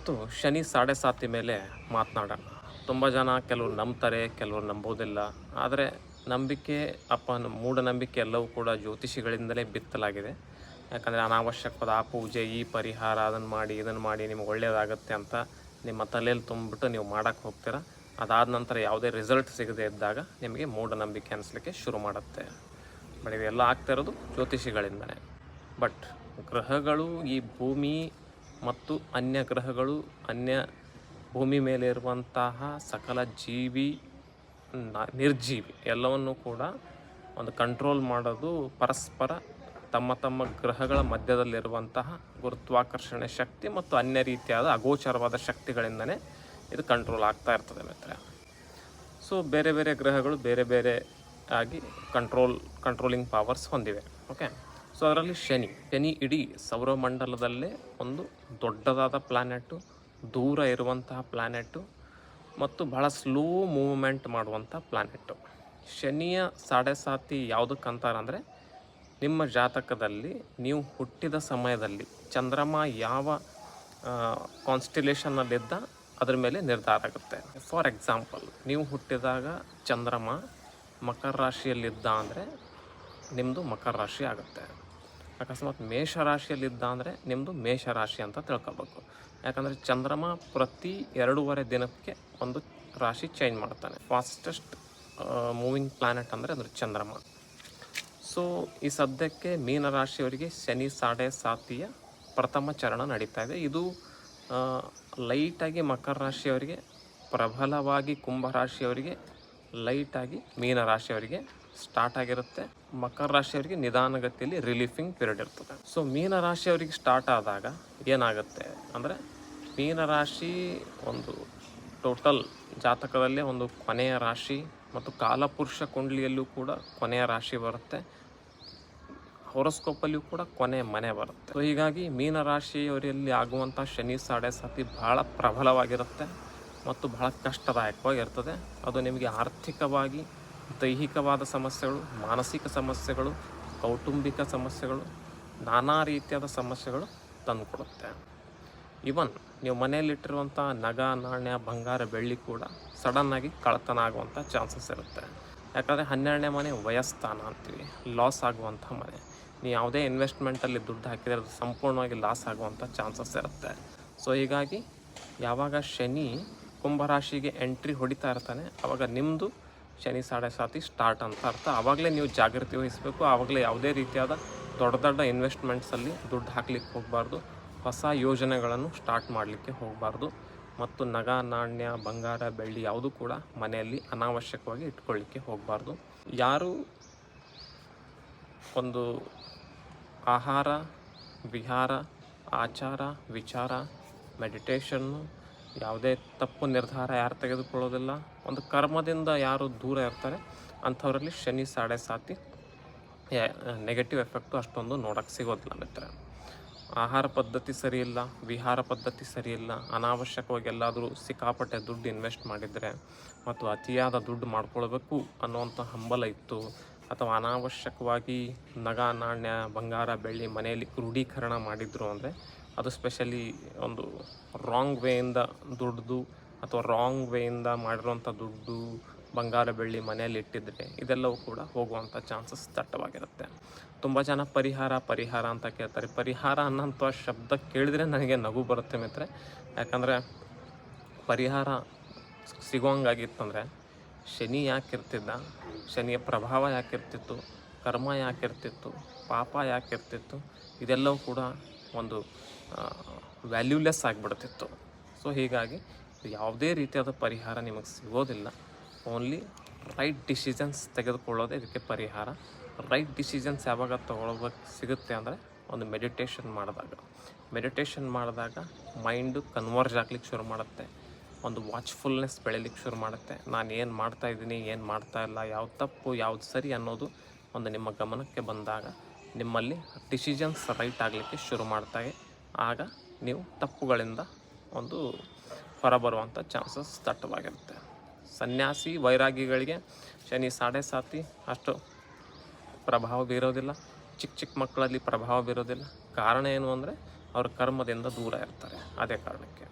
ಮತ್ತು ಶನಿ ಸಾಡೆ ಸಾತಿ ಮೇಲೆ ಮಾತನಾಡೋಣ ತುಂಬ ಜನ ಕೆಲವರು ನಂಬ್ತಾರೆ, ಕೆಲವರು ನಂಬೋದಿಲ್ಲ. ಆದರೆ ನಂಬಿಕೆ ಅಪ್ಪ ಮೂಢನಂಬಿಕೆ ಎಲ್ಲವೂ ಕೂಡ ಜ್ಯೋತಿಷಿಗಳಿಂದಲೇ ಬಿತ್ತಲಾಗಿದೆ. ಯಾಕಂದರೆ ಅನಾವಶ್ಯಕವಾದ ಆ ಪೂಜೆ, ಈ ಪರಿಹಾರ ಅದನ್ನು ಮಾಡಿ ಇದನ್ನು ಮಾಡಿ ನಿಮ್ಗೆ ಒಳ್ಳೆಯದಾಗುತ್ತೆ ಅಂತ ನಿಮ್ಮ ತಲೆಯಲ್ಲಿ ತುಂಬಿಬಿಟ್ಟು ನೀವು ಮಾಡೋಕ್ಕೆ ಹೋಗ್ತೀರ. ಅದಾದ ನಂತರ ಯಾವುದೇ ರಿಸಲ್ಟ್ ಸಿಗದೇ ಇದ್ದಾಗ ನಿಮಗೆ ಮೂಢನಂಬಿಕೆ ಅನಿಸ್ಲಿಕ್ಕೆ ಶುರು ಮಾಡುತ್ತೆ. ಬಟ್ ಇವೆಲ್ಲ ಆಗ್ತಾ ಇರೋದು ಜ್ಯೋತಿಷಿಗಳಿಂದಲೇ ಬಟ್ ಗ್ರಹಗಳು ಈ ಭೂಮಿ ಮತ್ತು ಅನ್ಯ ಗ್ರಹಗಳು ಅನ್ಯ ಭೂಮಿ ಮೇಲೆ ಇರುವಂತಹ ಸಕಲ ಜೀವಿ ನಿರ್ಜೀವಿ ಎಲ್ಲವನ್ನು ಕೂಡ ಒಂದು ಕಂಟ್ರೋಲ್ ಮಾಡೋದು ಪರಸ್ಪರ ತಮ್ಮ ತಮ್ಮ ಗ್ರಹಗಳ ಮಧ್ಯದಲ್ಲಿರುವಂತಹ ಗುರುತ್ವಾಕರ್ಷಣೆ ಶಕ್ತಿ ಮತ್ತು ಅನ್ಯ ರೀತಿಯಾದ ಅಗೋಚರವಾದ ಶಕ್ತಿಗಳಿಂದನೇ ಇದು ಕಂಟ್ರೋಲ್ ಆಗ್ತಾ ಇರ್ತದೆ ಮಿತ್ರ ಸೊ ಬೇರೆ ಬೇರೆ ಗ್ರಹಗಳು ಬೇರೆ ಬೇರೆ ಆಗಿ ಕಂಟ್ರೋಲ್ ಕಂಟ್ರೋಲಿಂಗ್ ಪವರ್ಸ್ ಹೊಂದಿವೆ ಓಕೆ ಸೊ ಅದರಲ್ಲಿ ಶನಿ ಶನಿ ಇಡೀ ಸೌರಮಂಡಲದಲ್ಲೇ ಒಂದು ದೊಡ್ಡದಾದ ಪ್ಲ್ಯಾನೆಟ್ಟು ದೂರ ಇರುವಂತಹ ಪ್ಲ್ಯಾನೆಟ್ಟು ಮತ್ತು ಬಹಳ ಸ್ಲೋ ಮೂವ್ಮೆಂಟ್ ಮಾಡುವಂಥ ಪ್ಲ್ಯಾನೆಟ್ಟು ಶನಿಯ ಸಾಡೆ ಸಾತಿ ಯಾವುದಕ್ಕಂತಾರಂದರೆ ನಿಮ್ಮ ಜಾತಕದಲ್ಲಿ ನೀವು ಹುಟ್ಟಿದ ಸಮಯದಲ್ಲಿ ಚಂದ್ರಮ ಯಾವ ಕಾನ್ಸ್ಟಿಲೇಷನ್ನಲ್ಲಿದ್ದ ಅದ್ರ ಮೇಲೆ ನಿರ್ಧಾರ ಆಗುತ್ತೆ. ಫಾರ್ ಎಕ್ಸಾಂಪಲ್ ನೀವು ಹುಟ್ಟಿದಾಗ ಚಂದ್ರಮ ಮಕರ ರಾಶಿಯಲ್ಲಿದ್ದ ಅಂದರೆ ನಿಮ್ಮದು ಮಕರ ರಾಶಿ ಆಗುತ್ತೆ. ಅಕಸ್ಮಾತ್ ಮೇಷ ರಾಶಿಯಲ್ಲಿದ್ದ ಅಂದರೆ ನಿಮ್ಮದು ಮೇಷ ರಾಶಿ ಅಂತ ತಿಳ್ಕೊಬೇಕು. ಯಾಕಂದರೆ ಚಂದ್ರಮ ಪ್ರತಿ ಎರಡೂವರೆ ದಿನಕ್ಕೆ ಒಂದು ರಾಶಿ ಚೇಂಜ್ ಮಾಡ್ತಾನೆ. ಫಾಸ್ಟೆಸ್ಟ್ ಮೂವಿಂಗ್ ಪ್ಲ್ಯಾನೆಟ್ ಅಂದರೆ ಅಂದ್ರೆ ಚಂದ್ರಮ. ಸೊ ಈ ಸದ್ಯಕ್ಕೆ ಮೀನ ರಾಶಿಯವರಿಗೆ ಶನಿ, ಸಾಡೆ, ಸಾತಿಯ ಪ್ರಥಮ ಚರಣ ನಡೀತಾ ಇದೆ. ಇದು ಲೈಟಾಗಿ ಮಕರ ರಾಶಿಯವರಿಗೆ, ಪ್ರಬಲವಾಗಿ ಕುಂಭ ರಾಶಿಯವರಿಗೆ ಲೈಟಾಗಿ ಮೀನ ರಾಶಿಯವರಿಗೆ ಸ್ಟಾರ್ಟ್ ಆಗಿರುತ್ತೆ. ಮಕರ ರಾಶಿಯವರಿಗೆ ನಿಧಾನಗತಿಯಲ್ಲಿ ರಿಲೀಫಿಂಗ್ ಪೀರಿಯಡ್ ಇರ್ತದೆ. ಸೊ ಮೀನ ರಾಶಿಯವರಿಗೆ ಸ್ಟಾರ್ಟ್ ಆದಾಗ ಏನಾಗುತ್ತೆ ಅಂದರೆ, ಮೀನ ರಾಶಿ ಒಂದು ಟೋಟಲ್ ಜಾತಕದಲ್ಲೇ ಒಂದು ಕೊನೆಯ ರಾಶಿ ಮತ್ತು ಕಾಲಪುರುಷ ಕುಂಡ್ಲಿಯಲ್ಲೂ ಕೂಡ ಕೊನೆಯ ರಾಶಿ ಬರುತ್ತೆ. ಹೊರಸ್ಕೋಪಲ್ಲಿಯೂ ಕೂಡ ಕೊನೆ ಮನೆ ಬರುತ್ತೆ. ಸೊ ಹೀಗಾಗಿ ಮೀನರಾಶಿಯವರಲ್ಲಿ ಆಗುವಂಥ ಶನಿ, ಸಾಡೆ, ಸಾತಿ ಬಹಳ ಪ್ರಬಲವಾಗಿರುತ್ತೆ ಮತ್ತು ಬಹಳ ಕಷ್ಟದಾಯಕವಾಗಿರ್ತದೆ. ಅದು ನಿಮಗೆ ಆರ್ಥಿಕವಾಗಿ ದೈಹಿಕವಾದ ಸಮಸ್ಯೆಗಳು, ಮಾನಸಿಕ ಸಮಸ್ಯೆಗಳು, ಕೌಟುಂಬಿಕ ಸಮಸ್ಯೆಗಳು, ನಾನಾ ರೀತಿಯಾದ ಸಮಸ್ಯೆಗಳು ತಂದುಕೊಡುತ್ತೆ. ಇವನ್ ನೀವು ಮನೆಯಲ್ಲಿಟ್ಟಿರುವಂಥ ನಗ, ನಾಣ್ಯ, ಬಂಗಾರ, ಬೆಳ್ಳಿ ಕೂಡ ಸಡನ್ನಾಗಿ ಕಳತನ ಆಗುವಂಥ ಚಾನ್ಸಸ್ ಇರುತ್ತೆ. ಯಾಕಂದರೆ ಹನ್ನೆರಡನೇ ಮನೆ ವಯಸ್ಥಾನ ಅಂತೀವಿ ಲಾಸ್ ಆಗುವಂಥ ಮನೆ. ನೀವು ಯಾವುದೇ ಇನ್ವೆಸ್ಟ್ಮೆಂಟಲ್ಲಿ ದುಡ್ಡು ಹಾಕಿದರೆ ಅದು ಸಂಪೂರ್ಣವಾಗಿ ಲಾಸ್ ಆಗುವಂಥ ಚಾನ್ಸಸ್ ಇರುತ್ತೆ. ಸೊ ಹೀಗಾಗಿ ಯಾವಾಗ ಶನಿ ಕುಂಭರಾಶಿಗೆ ಎಂಟ್ರಿ ಹೊಡಿತಾ ಇರ್ತಾನೆ ಆವಾಗ ನಿಮ್ಮದು ಶನಿ ಸಾಡೆ ಸಾತಿ ಸ್ಟಾರ್ಟ್ ಅಂತ ಅರ್ಥ. ಆವಾಗಲೇ ನೀವು ಜಾಗೃತಿ ವಹಿಸಬೇಕು. ಆವಾಗಲೇ ಯಾವುದೇ ರೀತಿಯಾದ ದೊಡ್ಡ ದೊಡ್ಡ ಇನ್ವೆಸ್ಟ್ಮೆಂಟ್ಸಲ್ಲಿ ದುಡ್ಡು ಹಾಕ್ಲಿಕ್ಕೆ ಹೋಗಬಾರ್ದು. ಹೊಸ ಯೋಜನೆಗಳನ್ನು ಸ್ಟಾರ್ಟ್ ಮಾಡಲಿಕ್ಕೆ ಹೋಗಬಾರ್ದು. ಮತ್ತು ನಗ, ನಾಣ್ಯ, ಬಂಗಾರ, ಬೆಳ್ಳಿ ಯಾವುದೂ ಕೂಡ ಮನೆಯಲ್ಲಿ ಅನಾವಶ್ಯಕವಾಗಿ ಇಟ್ಕೊಳ್ಳಿಕ್ಕೆ ಹೋಗಬಾರ್ದು. ಯಾರು ಒಂದು ಆಹಾರ, ವಿಹಾರ, ಆಚಾರ, ವಿಚಾರ ಮೆಡಿಟೇಷನ್ನು ಯಾವುದೇ ತಪ್ಪು ನಿರ್ಧಾರ ಯಾರು ತೆಗೆದುಕೊಳ್ಳೋದಿಲ್ಲ. ಒಂದು ಕರ್ಮದಿಂದ ಯಾರು ದೂರ ಇರ್ತಾರೆ, ಅಂಥವರಲ್ಲಿ ಶನಿ ಸಾಡೆ ಸಾತಿ ನೆಗೆಟಿವ್ ಎಫೆಕ್ಟು ಅಷ್ಟೊಂದು ನೋಡೋಕ್ಕೆ ಸಿಗೋದಿಲ್ಲ ಮಿತ್ರ ಆಹಾರ ಪದ್ಧತಿ ಸರಿಯಿಲ್ಲ ವಿಹಾರ ಪದ್ಧತಿ ಸರಿಯಿಲ್ಲ ಅನಾವಶ್ಯಕವಾಗಿ ಎಲ್ಲಾದರೂ ಸಿಕ್ಕಾಪಟ್ಟೆ ದುಡ್ಡು ಇನ್ವೆಸ್ಟ್ ಮಾಡಿದರೆ ಮತ್ತು ಅತಿಯಾದ ದುಡ್ಡು ಮಾಡ್ಕೊಳ್ಬೇಕು ಅನ್ನುವಂಥ ಹಂಬಲ ಇತ್ತು. ಅಥವಾ ಅನಾವಶ್ಯಕವಾಗಿ ನಗ, ನಾಣ್ಯ, ಬಂಗಾರ, ಬೆಳ್ಳಿ ಮನೆಯಲ್ಲಿ ಕ್ರೂಢೀಕರಣ ಮಾಡಿದ್ರು ಅಂದರೆ ಅದು ಸ್ಪೆಷಲಿ ಒಂದು ರಾಂಗ್ ವೇಯಿಂದ ದುಡ್ದು ಅಥವಾ ರಾಂಗ್ ವೇಯಿಂದ ಮಾಡಿರುವಂಥ ದುಡ್ಡು, ಬಂಗಾರ ಬೆಳ್ಳಿ ಮನೆಯಲ್ಲಿ ಇಟ್ಟಿದ್ದರೆ ಇದೆಲ್ಲವೂ ಕೂಡ ಹೋಗುವಂಥ ಚಾನ್ಸಸ್ ದಟ್ಟವಾಗಿರುತ್ತೆ. ತುಂಬ ಜನ ಪರಿಹಾರ ಪರಿಹಾರ ಅಂತ ಕೇಳ್ತಾರೆ. ಪರಿಹಾರ ಅನ್ನೋಂಥ ಶಬ್ದ ಕೇಳಿದರೆ ನನಗೆ ನಗು ಬರುತ್ತೆ ಮಿತ್ರೆ. ಯಾಕಂದರೆ ಪರಿಹಾರ ಸಿಗೋಂಗಾಗಿತ್ತಂದರೆ ಶನಿ ಯಾಕಿರ್ತಿದ್ದ, ಶನಿಯ ಪ್ರಭಾವ ಯಾಕಿರ್ತಿತ್ತು, ಕರ್ಮ ಯಾಕಿರ್ತಿತ್ತು, ಪಾಪ ಯಾಕಿರ್ತಿತ್ತು, ಇದೆಲ್ಲವೂ ಕೂಡ ಒಂದು ವ್ಯಾಲ್ಯೂಲೆಸ್ ಆಗಿಬಿಡ್ತಿತ್ತು. ಸೊ ಹೀಗಾಗಿ ಯಾವುದೇ ರೀತಿಯಾದ ಪರಿಹಾರ ನಿಮಗೆ ಸಿಗೋದಿಲ್ಲ. ಓನ್ಲಿ ರೈಟ್ ಡಿಸಿಷನ್ಸ್ ತೆಗೆದುಕೊಳ್ಳೋದೇ ಇದಕ್ಕೆ ಪರಿಹಾರ. ರೈಟ್ ಡಿಸಿಷನ್ಸ್ ಯಾವಾಗ ತೊಗೊಳ್ಬೇಕು, ಸಿಗುತ್ತೆ ಅಂದರೆ ಒಂದು ಮೆಡಿಟೇಷನ್ ಮಾಡಿದಾಗ. ಮೆಡಿಟೇಷನ್ ಮಾಡಿದಾಗ ಮೈಂಡು ಕನ್ವರ್ಜ್ ಆಗ್ಲಿಕ್ಕೆ ಶುರು ಮಾಡುತ್ತೆ. ಒಂದು ವಾಚ್ಫುಲ್ನೆಸ್ ಬೆಳೀಲಿಕ್ಕೆ ಶುರು ಮಾಡುತ್ತೆ. ನಾನು ಏನು ಮಾಡ್ತಾ ಇದ್ದೀನಿ, ಏನು ಮಾಡ್ತಾ ಇಲ್ಲ, ಯಾವ ತಪ್ಪು, ಯಾವ್ದು ಸರಿ ಅನ್ನೋದು ಒಂದು ನಿಮ್ಮ ಗಮನಕ್ಕೆ ಬಂದಾಗ ನಿಮ್ಮಲ್ಲಿ ಡಿಸಿಷನ್ಸ್ ರೈಟ್ ಆಗಲಿಕ್ಕೆ ಶುರು ಮಾಡ್ತಾವೆ ಆಗ ನೀವು ತಪ್ಪುಗಳಿಂದ ಒಂದು ಹೊರಬರುವಂಥ ಚಾನ್ಸಸ್ ದಟ್ಟವಾಗಿರುತ್ತೆ ಸನ್ಯಾಸಿ ವೈರಾಗಿಗಳಿಗೆ ಶನಿ ಸಾಡೆ ಸಾತಿ ಅಷ್ಟು ಪ್ರಭಾವ ಬೀರೋದಿಲ್ಲ. ಚಿಕ್ಕ ಚಿಕ್ಕ ಮಕ್ಕಳಲ್ಲಿ ಪ್ರಭಾವ ಬೀರೋದಿಲ್ಲ. ಕಾರಣ ಏನು ಅಂದರೆ ಅವ್ರ ಕರ್ಮದಿಂದ ದೂರ ಇರ್ತಾರೆ. ಅದೇ ಕಾರಣಕ್ಕೆ.